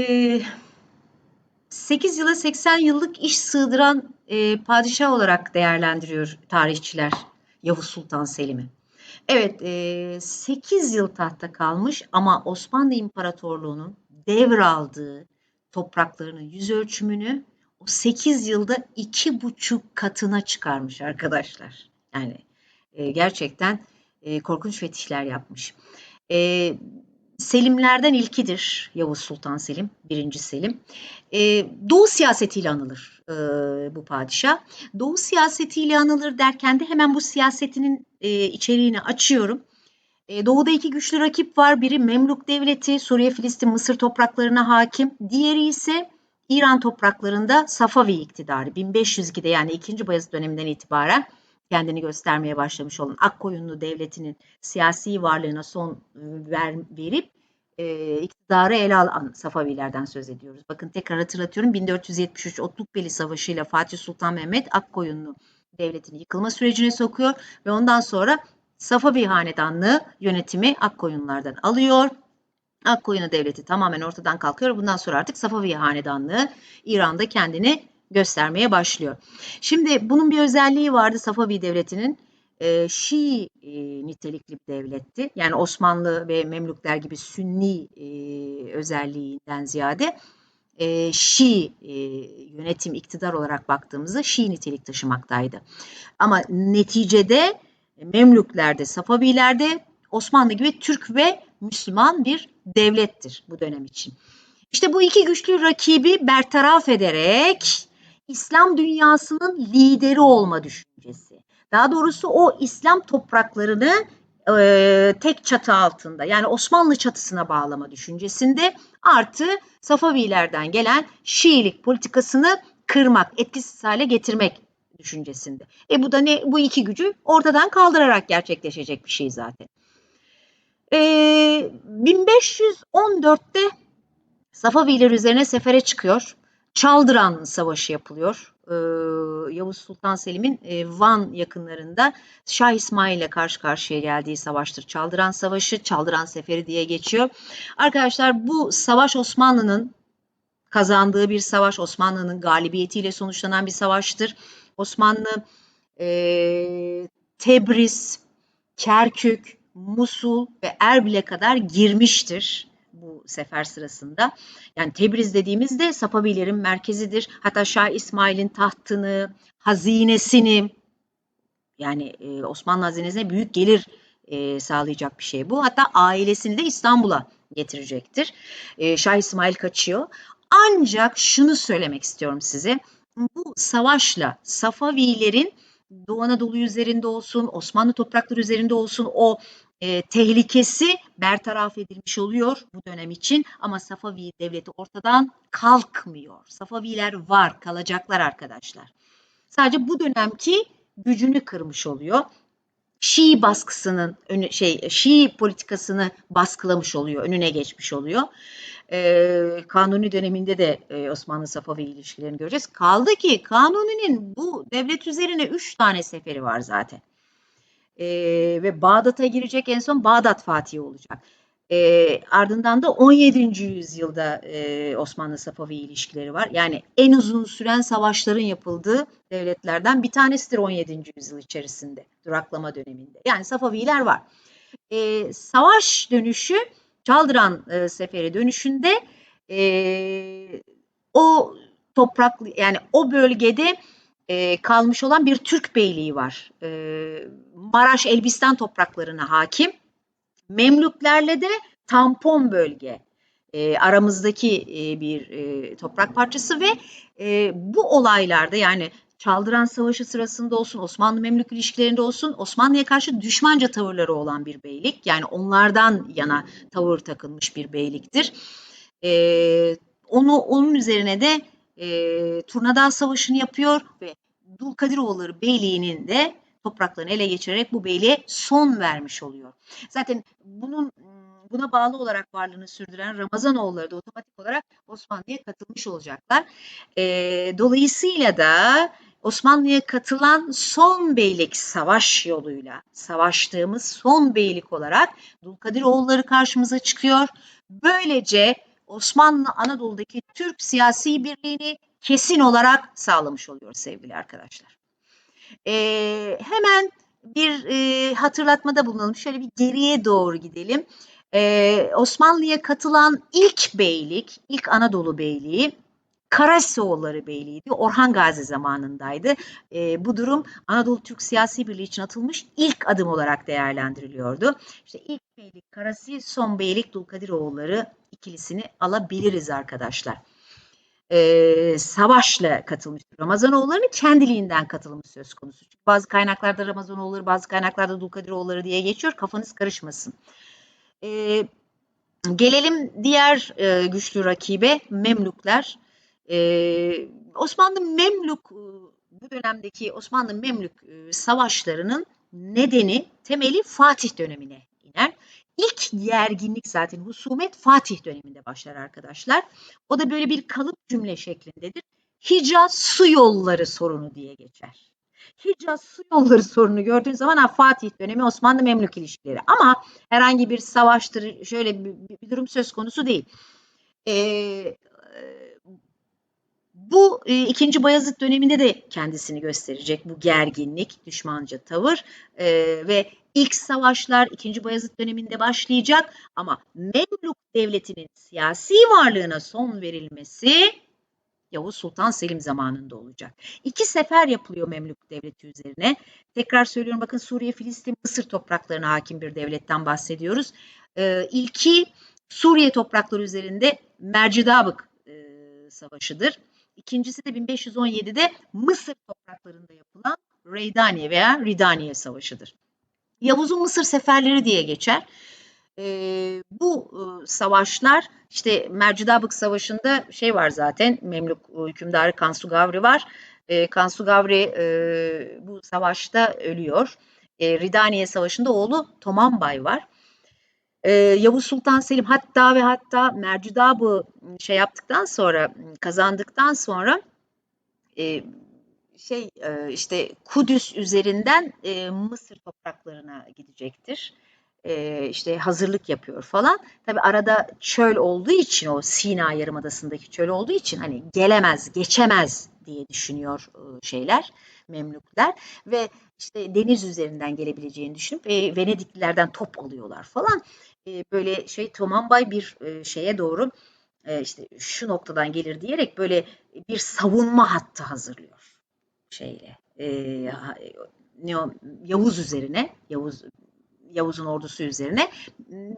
Ee, 8 yıla 80 yıllık iş sığdıran e, padişah olarak değerlendiriyor tarihçiler Yavuz Sultan Selim'i. Evet, e, 8 yıl tahta kalmış ama Osmanlı İmparatorluğu'nun devraldığı topraklarının yüz ölçümünü o 8 yılda iki buçuk katına çıkarmış arkadaşlar. Yani e, gerçekten e, korkunç fetişler yapmış. E, Selimlerden ilkidir Yavuz Sultan Selim, birinci Selim. E, Doğu siyasetiyle anılır e, bu padişah. Doğu siyasetiyle anılır derken de hemen bu siyasetinin e, içeriğini açıyorum. E, doğuda iki güçlü rakip var. Biri Memluk Devleti, Suriye, Filistin, Mısır topraklarına hakim. Diğeri ise İran topraklarında Safavi iktidarı. 1502'de yani 2. Bayezid döneminden itibaren kendini göstermeye başlamış olan Akkoyunlu Devleti'nin siyasi varlığına son ver, verip e, iktidarı ele alan Safavilerden söz ediyoruz. Bakın tekrar hatırlatıyorum 1473 Otlukbeli Savaşı ile Fatih Sultan Mehmet Akkoyunlu Devleti'ni yıkılma sürecine sokuyor ve ondan sonra Safavi Hanedanlığı yönetimi Akkoyunlardan alıyor. Akkoyunlu Devleti tamamen ortadan kalkıyor. Bundan sonra artık Safavi Hanedanlığı İran'da kendini göstermeye başlıyor. Şimdi bunun bir özelliği vardı Safavi Devleti'nin. E, Şii e, nitelikli bir devletti. Yani Osmanlı ve Memlükler gibi Sünni e, özelliğinden ziyade e, Şii e, yönetim iktidar olarak baktığımızda Şii nitelik taşımaktaydı. Ama neticede Memlüklerde, Safavilerde Osmanlı gibi Türk ve Müslüman bir devlettir bu dönem için. İşte bu iki güçlü rakibi bertaraf ederek İslam dünyasının lideri olma düşüncesi. Daha doğrusu o İslam topraklarını e, tek çatı altında yani Osmanlı çatısına bağlama düşüncesinde artı Safavilerden gelen Şiilik politikasını kırmak, etkisiz hale getirmek düşüncesinde. E bu da ne? Bu iki gücü ortadan kaldırarak gerçekleşecek bir şey zaten. E, 1514'te Safaviler üzerine sefere çıkıyor. Çaldıran Savaşı yapılıyor. Ee, Yavuz Sultan Selim'in e, Van yakınlarında Şah İsmail ile karşı karşıya geldiği savaştır. Çaldıran Savaşı, Çaldıran Seferi diye geçiyor. Arkadaşlar bu savaş Osmanlı'nın kazandığı bir savaş, Osmanlı'nın galibiyetiyle sonuçlanan bir savaştır. Osmanlı e, Tebriz, Kerkük, Musul ve Erbil'e kadar girmiştir sefer sırasında. Yani Tebriz dediğimizde Safavilerin merkezidir. Hatta Şah İsmail'in tahtını, hazinesini yani e, Osmanlı hazinesine büyük gelir e, sağlayacak bir şey bu. Hatta ailesini de İstanbul'a getirecektir. E, Şah İsmail kaçıyor. Ancak şunu söylemek istiyorum size. Bu savaşla Safavilerin Doğu Anadolu üzerinde olsun, Osmanlı toprakları üzerinde olsun o e, tehlikesi bertaraf edilmiş oluyor bu dönem için ama Safavi devleti ortadan kalkmıyor. Safaviler var, kalacaklar arkadaşlar. Sadece bu dönemki gücünü kırmış oluyor. Şii baskısının şey Şii politikasını baskılamış oluyor, önüne geçmiş oluyor. Ee, Kanuni döneminde de e, Osmanlı Safavi ilişkilerini göreceğiz. Kaldı ki Kanuni'nin bu devlet üzerine üç tane seferi var zaten e, ve Bağdat'a girecek en son Bağdat Fatihi olacak. E, ardından da 17. yüzyılda e, Osmanlı Safavi ilişkileri var. Yani en uzun süren savaşların yapıldığı devletlerden bir tanesidir 17. yüzyıl içerisinde duraklama döneminde. Yani Safaviler var. E, savaş dönüşü Çaldıran e, Seferi dönüşünde e, o toprak yani o bölgede e, kalmış olan bir Türk beyliği var. E, Maraş Elbistan topraklarına hakim. Memlüklerle de tampon bölge e, aramızdaki e, bir e, toprak parçası ve e, bu olaylarda yani Çaldıran Savaşı sırasında olsun, Osmanlı Memlük ilişkilerinde olsun Osmanlı'ya karşı düşmanca tavırları olan bir beylik. Yani onlardan yana tavır takılmış bir beyliktir. E, onu onun üzerine de e, Turnadağ Savaşı'nı yapıyor ve Dulkadiroğulları Beyliği'nin de topraklarını ele geçirerek bu beyliğe son vermiş oluyor. Zaten bunun buna bağlı olarak varlığını sürdüren Ramazanoğulları da otomatik olarak Osmanlı'ya katılmış olacaklar. E, dolayısıyla da Osmanlı'ya katılan son beylik savaş yoluyla savaştığımız son beylik olarak Dulkadiroğulları karşımıza çıkıyor. Böylece Osmanlı Anadolu'daki Türk siyasi birliğini kesin olarak sağlamış oluyor sevgili arkadaşlar. Ee, hemen bir e, hatırlatmada bulunalım. Şöyle bir geriye doğru gidelim. Ee, Osmanlı'ya katılan ilk beylik, ilk Anadolu Beyliği Karasoğulları Beyliği'ydi. Orhan Gazi zamanındaydı. E, bu durum Anadolu Türk Siyasi Birliği için atılmış ilk adım olarak değerlendiriliyordu. İşte ilk beylik Karasi, son beylik Dulkadiroğulları ikilisini alabiliriz arkadaşlar. E, savaşla katılmıştır. Ramazanoğulları'nın kendiliğinden katılımı söz konusu. Çünkü bazı kaynaklarda Ramazanoğulları, bazı kaynaklarda Dulkadiroğulları diye geçiyor. Kafanız karışmasın. E, gelelim diğer e, güçlü rakibe Memlükler. Ee, Osmanlı Memlük bu dönemdeki Osmanlı Memlük savaşlarının nedeni temeli Fatih dönemine. İlk gerginlik zaten husumet Fatih döneminde başlar arkadaşlar. O da böyle bir kalıp cümle şeklindedir. Hicaz su yolları sorunu diye geçer. Hicaz su yolları sorunu gördüğün zaman ha, Fatih dönemi Osmanlı Memlük ilişkileri. Ama herhangi bir savaştır şöyle bir, bir durum söz konusu değil. Ee, bu e, ikinci Bayezid döneminde de kendisini gösterecek bu gerginlik, düşmanca tavır e, ve ilk savaşlar ikinci Bayezid döneminde başlayacak ama Memlük devletinin siyasi varlığına son verilmesi Yavuz Sultan Selim zamanında olacak. İki sefer yapılıyor Memlük devleti üzerine. Tekrar söylüyorum bakın Suriye, Filistin, Mısır topraklarına hakim bir devletten bahsediyoruz. Ee, ilki Suriye toprakları üzerinde Mercidabık e, Savaşı'dır. İkincisi de 1517'de Mısır topraklarında yapılan Reydaniye veya Ridaniye Savaşı'dır. Yavuz'un Mısır seferleri diye geçer. Ee, bu e, savaşlar işte Mercidabık Savaşı'nda şey var zaten Memlük hükümdarı Kansu Gavri var. E, Kansu Gavri e, bu savaşta ölüyor. E, Ridaniye Savaşı'nda oğlu Tomanbay var. E, Yavuz Sultan Selim hatta ve hatta Mercidabı şey yaptıktan sonra kazandıktan sonra e, şey e, işte Kudüs üzerinden e, Mısır topraklarına gidecektir. E, işte hazırlık yapıyor falan. Tabi arada çöl olduğu için o Sina Yarımadası'ndaki çöl olduğu için hani gelemez, geçemez diye düşünüyor e, şeyler, Memlükler ve işte deniz üzerinden gelebileceğini düşünüp e, Venediklilerden top alıyorlar falan e, böyle şey Tomanbay bir e, şeye doğru e, işte şu noktadan gelir diyerek böyle bir savunma hattı hazırlıyor şeyle e, o, Yavuz üzerine Yavuz Yavuz'un ordusu üzerine.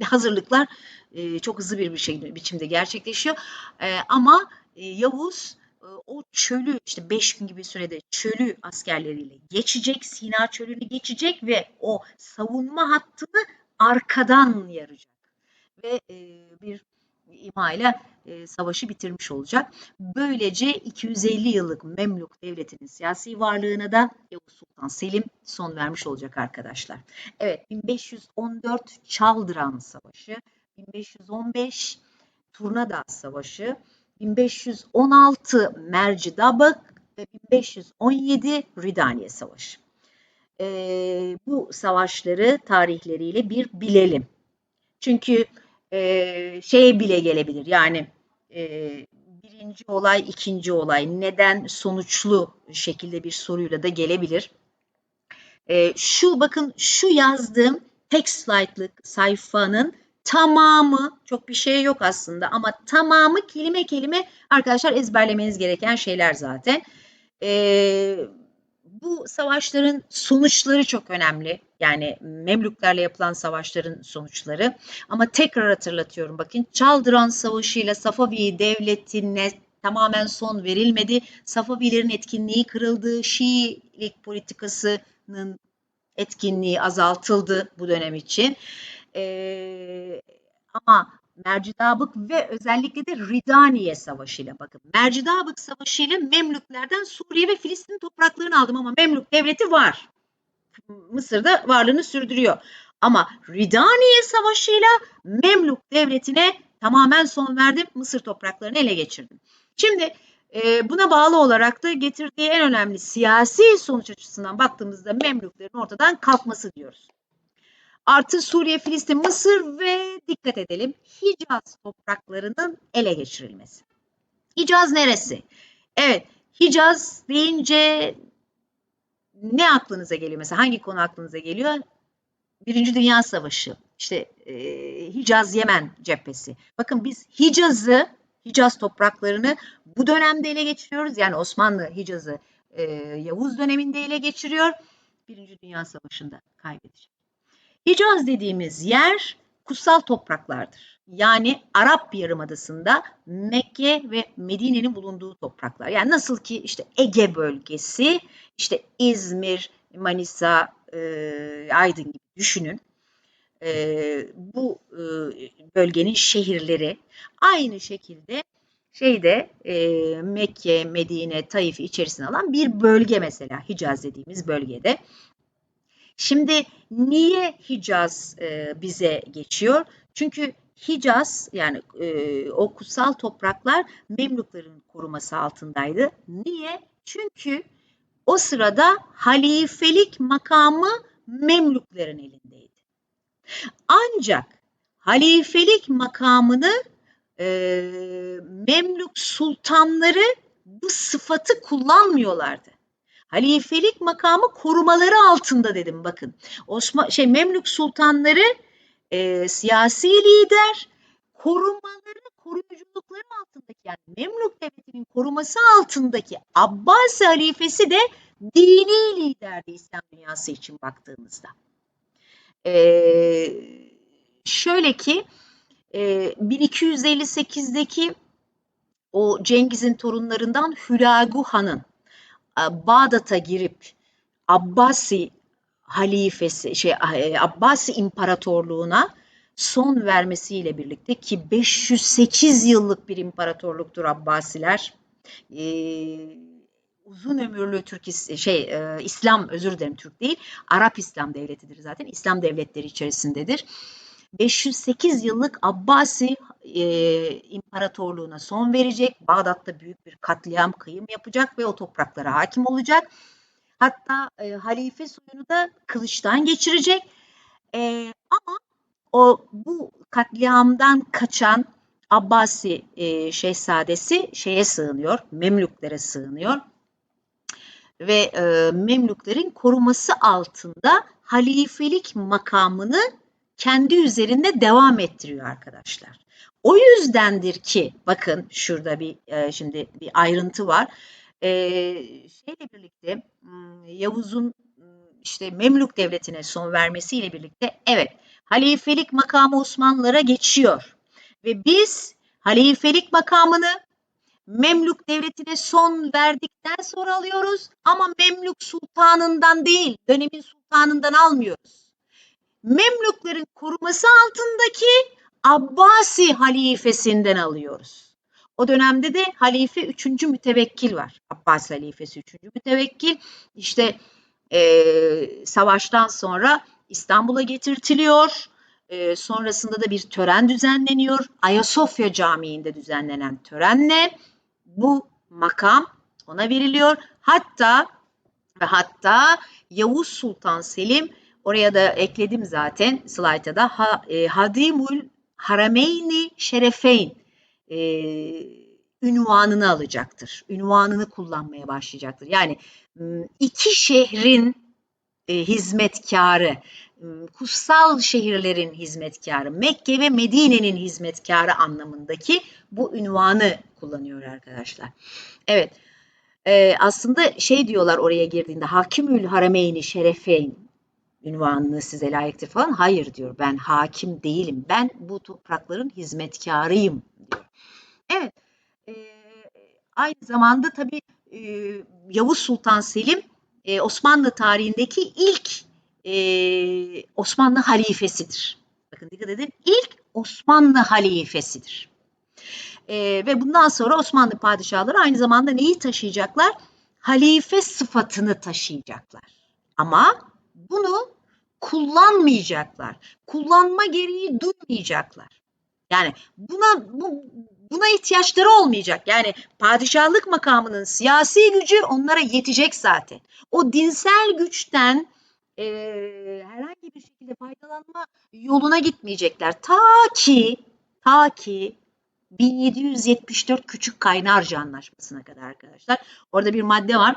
Hazırlıklar e, çok hızlı bir, bir şey biçimde gerçekleşiyor. E, ama e, Yavuz e, o çölü işte beş gün gibi sürede çölü askerleriyle geçecek, Sina çölünü geçecek ve o savunma hattını arkadan yarayacak ve e, bir ima ile e, savaşı bitirmiş olacak. Böylece 250 yıllık Memlük Devleti'nin siyasi varlığına da Yavuz Sultan Selim son vermiş olacak arkadaşlar. Evet 1514 Çaldıran Savaşı, 1515 Turnadağ Savaşı, 1516 Mercidabık ve 1517 Ridaniye Savaşı e, bu savaşları tarihleriyle bir bilelim. Çünkü e, şey bile gelebilir yani e, birinci olay, ikinci olay neden sonuçlu şekilde bir soruyla da gelebilir. E, şu bakın şu yazdığım tek slaytlık sayfanın tamamı çok bir şey yok aslında ama tamamı kelime kelime arkadaşlar ezberlemeniz gereken şeyler zaten. Ee, bu savaşların sonuçları çok önemli. Yani Memlüklerle yapılan savaşların sonuçları. Ama tekrar hatırlatıyorum bakın Çaldıran Savaşı ile Safavi Devleti'ne tamamen son verilmedi. Safavilerin etkinliği kırıldı. Şiilik politikasının etkinliği azaltıldı bu dönem için. Ee, ama Mercidabık ve özellikle de Ridaniye Savaşı ile bakın. Mercidabık Savaşı ile Memlüklerden Suriye ve Filistin topraklarını aldım ama Memlük devleti var. Mısır'da varlığını sürdürüyor. Ama Ridaniye Savaşı ile Memlük devletine tamamen son verdim. Mısır topraklarını ele geçirdim. Şimdi e, buna bağlı olarak da getirdiği en önemli siyasi sonuç açısından baktığımızda Memlüklerin ortadan kalkması diyoruz. Artı Suriye, Filistin, Mısır ve dikkat edelim Hicaz topraklarının ele geçirilmesi. Hicaz neresi? Evet, Hicaz deyince ne aklınıza geliyor mesela? Hangi konu aklınıza geliyor? Birinci Dünya Savaşı, işte e, Hicaz Yemen cephesi. Bakın biz Hicaz'ı, Hicaz topraklarını bu dönemde ele geçiriyoruz. Yani Osmanlı Hicaz'ı e, Yavuz döneminde ele geçiriyor. Birinci Dünya Savaşı'nda kaybedecek. Hicaz dediğimiz yer kutsal topraklardır. Yani Arap Yarımadası'nda Mekke ve Medine'nin bulunduğu topraklar. Yani nasıl ki işte Ege bölgesi, işte İzmir, Manisa, e, Aydın gibi düşünün. E, bu e, bölgenin şehirleri aynı şekilde şeyde e, Mekke, Medine, Taif içerisine alan bir bölge mesela Hicaz dediğimiz bölgede. Şimdi niye Hicaz e, bize geçiyor? Çünkü Hicaz yani e, o kutsal topraklar Memlukların koruması altındaydı. Niye? Çünkü o sırada halifelik makamı Memlukların elindeydi. Ancak halifelik makamını e, Memlük sultanları bu sıfatı kullanmıyorlardı. Halifelik makamı korumaları altında dedim bakın. Osman şey Memlük sultanları e, siyasi lider, korumaları, koruyuculukları altındaki yani Memlük devletinin koruması altındaki Abbasi halifesi de dini liderdi İslam dünyası için baktığımızda. Ee, şöyle ki e, 1258'deki o Cengiz'in torunlarından Hülagu Han'ın Bağdat'a girip Abbasi halifesi şey e, Abbasi imparatorluğuna son vermesiyle birlikte ki 508 yıllık bir imparatorluktur Abbasiler. Ee, uzun ömürlü Türk şey e, İslam özür dilerim Türk değil Arap İslam devletidir zaten İslam devletleri içerisindedir. 508 yıllık Abbasi e, imparatorluğuna son verecek. Bağdat'ta büyük bir katliam kıyım yapacak ve o topraklara hakim olacak. Hatta e, halife soyunu da kılıçtan geçirecek. E, ama o bu katliamdan kaçan Abbasi e, şehzadesi şeye sığınıyor, Memlüklere sığınıyor ve e, Memlüklerin koruması altında halifelik makamını kendi üzerinde devam ettiriyor arkadaşlar. O yüzdendir ki bakın şurada bir e, şimdi bir ayrıntı var. E, şeyle birlikte hmm, Yavuz'un hmm, işte Memlük devletine son vermesiyle birlikte evet halifelik makamı Osmanlılara geçiyor. Ve biz halifelik makamını Memlük devletine son verdikten sonra alıyoruz ama Memlük sultanından değil, dönemin sultanından almıyoruz. Memlüklerin koruması altındaki Abbasi halifesinden alıyoruz. O dönemde de halife 3. mütevekkil var. Abbas halifesi 3. mütevekkil. İşte e, savaştan sonra İstanbul'a getirtiliyor. E, sonrasında da bir tören düzenleniyor. Ayasofya Camii'nde düzenlenen törenle bu makam ona veriliyor. Hatta ve hatta Yavuz Sultan Selim oraya da ekledim zaten slayta da ha, e, Hadimul Harameyni Şerefeyn e, ünvanını alacaktır. Ünvanını kullanmaya başlayacaktır. Yani iki şehrin e, hizmetkarı, kutsal şehirlerin hizmetkarı, Mekke ve Medine'nin hizmetkarı anlamındaki bu ünvanı kullanıyor arkadaşlar. Evet, e, aslında şey diyorlar oraya girdiğinde Hakimül Harameyni Şerefeyn ünvanını size layıktır falan. Hayır diyor ben hakim değilim. Ben bu toprakların hizmetkarıyım diyor. Evet. E, aynı zamanda tabii e, Yavuz Sultan Selim e, Osmanlı tarihindeki ilk e, Osmanlı halifesidir. Bakın dikkat edin ilk Osmanlı halifesidir. E, ve bundan sonra Osmanlı padişahları aynı zamanda neyi taşıyacaklar? Halife sıfatını taşıyacaklar. Ama bunu kullanmayacaklar. Kullanma gereği duymayacaklar. Yani buna bu, buna ihtiyaçları olmayacak. Yani padişahlık makamının siyasi gücü onlara yetecek zaten. O dinsel güçten e, herhangi bir şekilde faydalanma yoluna gitmeyecekler. Ta ki ta ki 1774 Küçük Kaynarca Anlaşması'na kadar arkadaşlar. Orada bir madde var.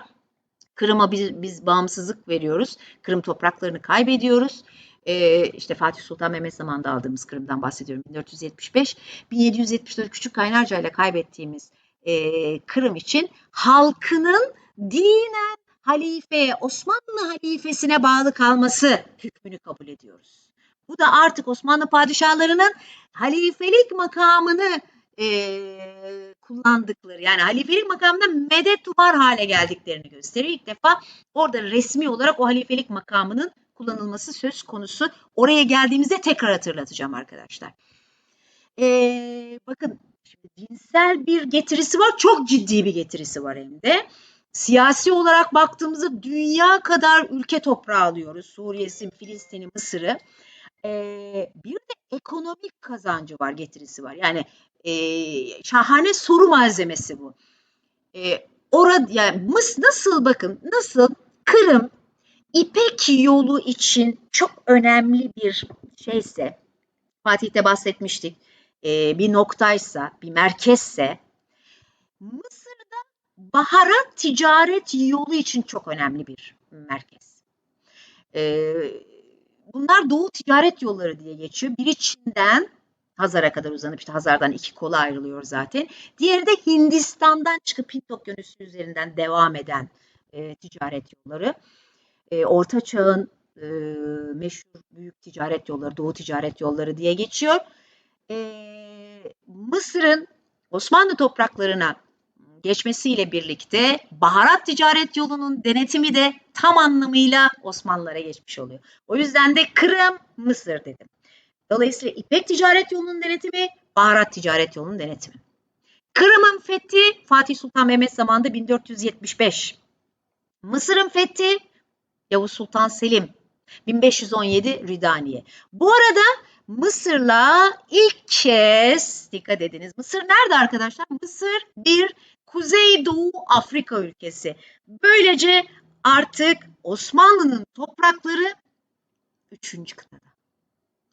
Kırım'a biz, biz bağımsızlık veriyoruz. Kırım topraklarını kaybediyoruz. Ee, işte Fatih Sultan Mehmet zamanında aldığımız Kırım'dan bahsediyorum. 1475. 1774 Küçük Kaynarca ile kaybettiğimiz e, Kırım için halkının dinen halifeye, Osmanlı halifesine bağlı kalması hükmünü kabul ediyoruz. Bu da artık Osmanlı padişahlarının halifelik makamını e, kullandıkları yani halifelik makamında medet umar hale geldiklerini gösteriyor. İlk defa orada resmi olarak o halifelik makamının kullanılması söz konusu. Oraya geldiğimizde tekrar hatırlatacağım arkadaşlar. E, bakın dinsel bir getirisi var. Çok ciddi bir getirisi var hem de. Siyasi olarak baktığımızda dünya kadar ülke toprağı alıyoruz. Suriye'si, Filistin'i, Mısır'ı. Ee, bir de ekonomik kazancı var, getirisi var. Yani e, şahane soru malzemesi bu. E, orada yani nasıl bakın nasıl Kırım İpek yolu için çok önemli bir şeyse Fatih'te bahsetmiştik. E, bir noktaysa, bir merkezse Mısır'da baharat ticaret yolu için çok önemli bir merkez. E, bunlar Doğu ticaret yolları diye geçiyor. Biri Çin'den Hazar'a kadar uzanıp işte Hazar'dan iki kola ayrılıyor zaten. Diğeri de Hindistan'dan çıkıp Hint Okyanusu üzerinden devam eden e, ticaret yolları. E, Orta Çağ'ın e, meşhur büyük ticaret yolları, Doğu ticaret yolları diye geçiyor. E, Mısır'ın Osmanlı topraklarına geçmesiyle birlikte baharat ticaret yolunun denetimi de tam anlamıyla Osmanlılara geçmiş oluyor. O yüzden de Kırım, Mısır dedim. Dolayısıyla İpek ticaret yolunun denetimi, baharat ticaret yolunun denetimi. Kırım'ın fethi Fatih Sultan Mehmet zamanında 1475. Mısır'ın fethi Yavuz Sultan Selim 1517 Ridaniye. Bu arada Mısır'la ilk kez dikkat ediniz. Mısır nerede arkadaşlar? Mısır bir Kuzeydoğu Afrika ülkesi. Böylece artık Osmanlı'nın toprakları 3. kıtada.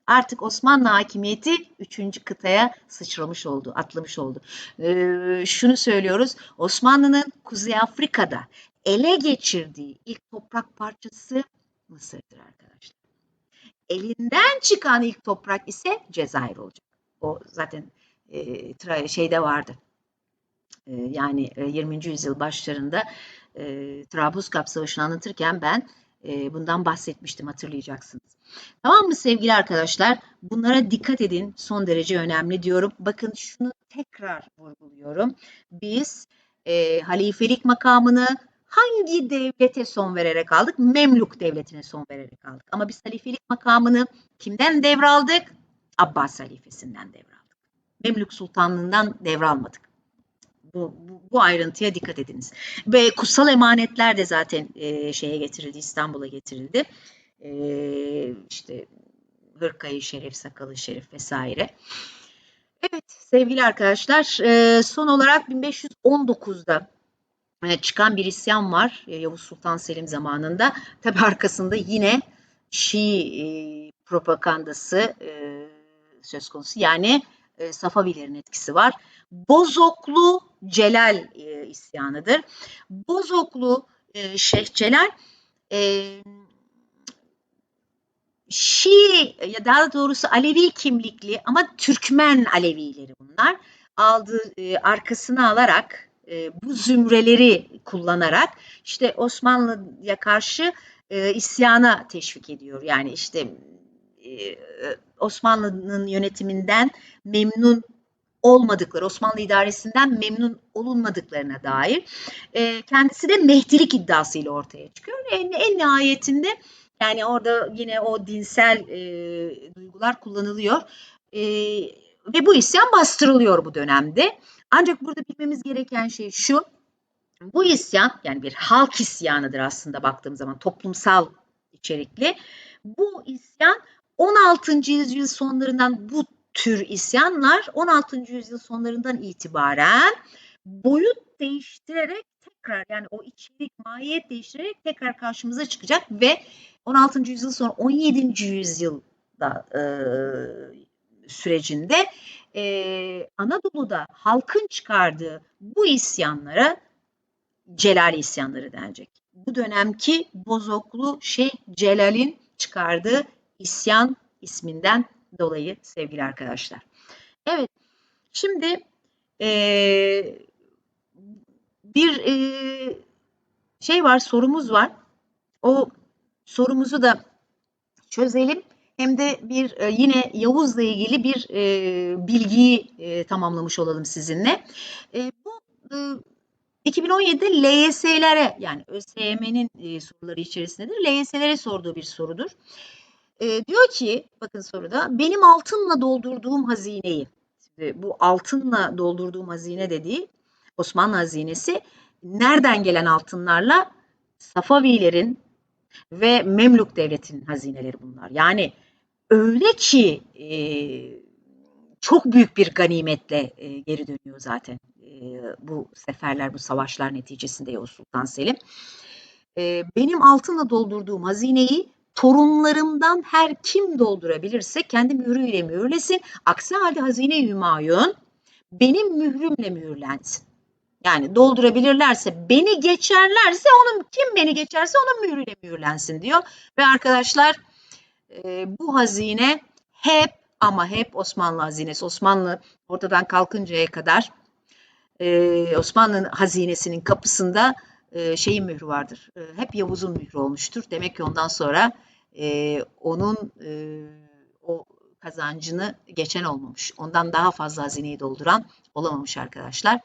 Artık Osmanlı hakimiyeti 3. kıtaya sıçramış oldu, atlamış oldu. Ee, şunu söylüyoruz, Osmanlı'nın Kuzey Afrika'da ele geçirdiği ilk toprak parçası Mısır'dır arkadaşlar. Elinden çıkan ilk toprak ise Cezayir olacak. O zaten e, şeyde vardı. E, yani 20. E, yüzyıl başlarında e, Trablusgarp Savaşı'nı anlatırken ben e, bundan bahsetmiştim hatırlayacaksınız. Tamam mı sevgili arkadaşlar? Bunlara dikkat edin. Son derece önemli diyorum. Bakın şunu tekrar vurguluyorum. Biz e, halifelik makamını hangi devlete son vererek aldık? Memluk devletine son vererek aldık. Ama biz halifelik makamını kimden devraldık? Abbas halifesinden devraldık. Memlük sultanlığından devralmadık. Bu, bu, bu ayrıntıya dikkat ediniz. Ve kutsal emanetler de zaten e, şeye getirildi, İstanbul'a getirildi. E, işte hırkayı şerif, sakalı şerif vesaire. Evet sevgili arkadaşlar e, son olarak 1519'da e, çıkan bir isyan var e, Yavuz Sultan Selim zamanında. Tabi arkasında yine Şii e, propagandası söz konusu. Yani Safavilerin etkisi var. Bozoklu Celal e, isyanıdır. Bozoklu e, Şeyh Celal e, Şii ya daha doğrusu Alevi kimlikli ama Türkmen Alevileri bunlar aldığı e, arkasını alarak e, bu zümreleri kullanarak işte Osmanlı'ya karşı isyana teşvik ediyor. Yani işte Osmanlı'nın yönetiminden memnun olmadıkları, Osmanlı idaresinden memnun olunmadıklarına dair e, kendisi de mehdilik iddiasıyla ortaya çıkıyor. En, en nihayetinde yani orada yine o dinsel e, duygular kullanılıyor. E, ve bu isyan bastırılıyor bu dönemde. Ancak burada bilmemiz gereken şey şu. Bu isyan yani bir halk isyanıdır aslında baktığım zaman toplumsal içerikli. Bu isyan 16. yüzyıl sonlarından bu tür isyanlar 16. yüzyıl sonlarından itibaren boyut değiştirerek tekrar yani o içerik, mahiyet değiştirerek tekrar karşımıza çıkacak ve 16. yüzyıl sonra 17. yüzyılda e, sürecinde e, Anadolu'da halkın çıkardığı bu isyanlara Celali isyanları denecek. Bu dönemki Bozoklu Şeyh Celal'in çıkardığı isyan isminden dolayı sevgili arkadaşlar. Evet, şimdi e, bir e, şey var, sorumuz var. O sorumuzu da çözelim. Hem de bir e, yine Yavuz'la ilgili bir e, bilgiyi e, tamamlamış olalım sizinle. E, bu e, 2017'de LYS'lere yani ÖSYM'nin e, soruları içerisindedir. LYS'lere sorduğu bir sorudur. E, diyor ki bakın soruda benim altınla doldurduğum hazineyi Şimdi bu altınla doldurduğum hazine dediği Osmanlı hazinesi nereden gelen altınlarla Safavilerin ve Memluk devletinin hazineleri bunlar. Yani öyle ki e, çok büyük bir ganimetle e, geri dönüyor zaten e, bu seferler, bu savaşlar neticesinde Yavuz Sultan Selim. E, benim altınla doldurduğum hazineyi torunlarımdan her kim doldurabilirse kendi mührüyle mühürlesin. Aksi halde hazine hümayun benim mührümle mühürlensin. Yani doldurabilirlerse, beni geçerlerse onun kim beni geçerse onun mührüyle mühürlensin diyor. Ve arkadaşlar e, bu hazine hep ama hep Osmanlı hazinesi. Osmanlı ortadan kalkıncaya kadar e, Osmanlı hazinesinin kapısında e, şeyin mührü vardır. E, hep Yavuz'un mührü olmuştur. Demek ki ondan sonra e, onun o kazancını geçen olmamış. Ondan daha fazla hazineyi dolduran olamamış arkadaşlar.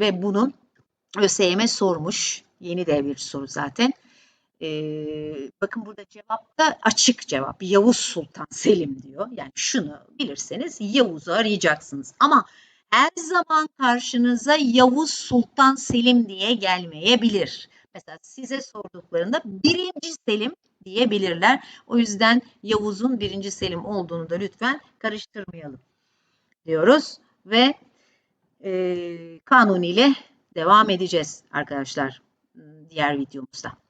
Ve bunun ÖSYM sormuş. Yeni de bir soru zaten. E, bakın burada cevap da açık cevap. Yavuz Sultan Selim diyor. Yani şunu bilirseniz Yavuz'u arayacaksınız. Ama her zaman karşınıza Yavuz Sultan Selim diye gelmeyebilir. Mesela size sorduklarında birinci Selim diyebilirler. O yüzden Yavuz'un birinci Selim olduğunu da lütfen karıştırmayalım diyoruz ve e, Kanuni ile devam edeceğiz arkadaşlar diğer videomuzda.